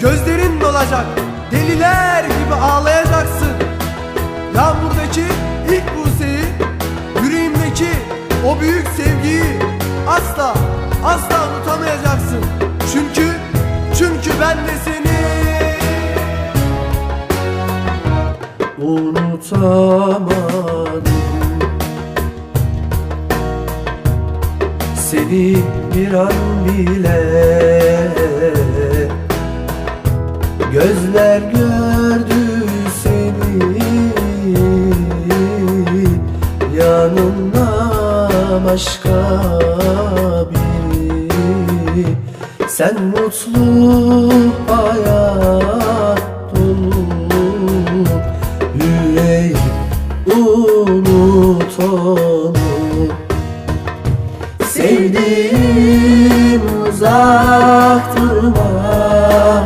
Gözlerin dolacak Deliler gibi ağlayacaksın. Yağmurdaki ilk buseyi Yüreğimdeki o büyük sevgiyi Asla asla unutamayacaksın. Çünkü çünkü ben de seni unutamadım. Seni bir an bile Gözler gördü seni. Yanında başka biri. Sen mutlu hayat dolu Yüreği unut Sevdiğim uzak durma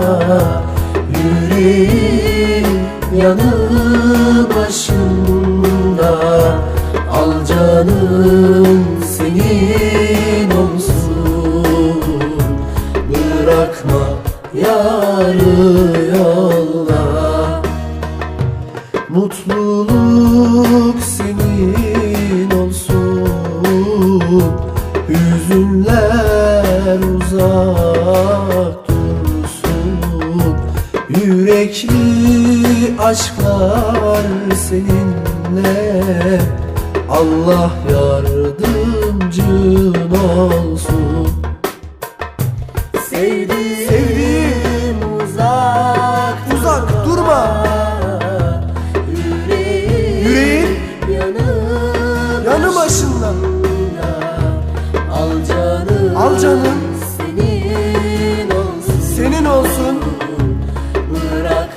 Yüreğim yanı başında. Al canım senin olsun. Bırakma yarı yolda Mutluluk senin Yürekli aşklar seninle. Allah yardımcın olsun. Sevdiğim, Sevdiğim uzak Uzak durma. Yüreğim, Yüreğin yanı, yanı başında. Al canım, Al canım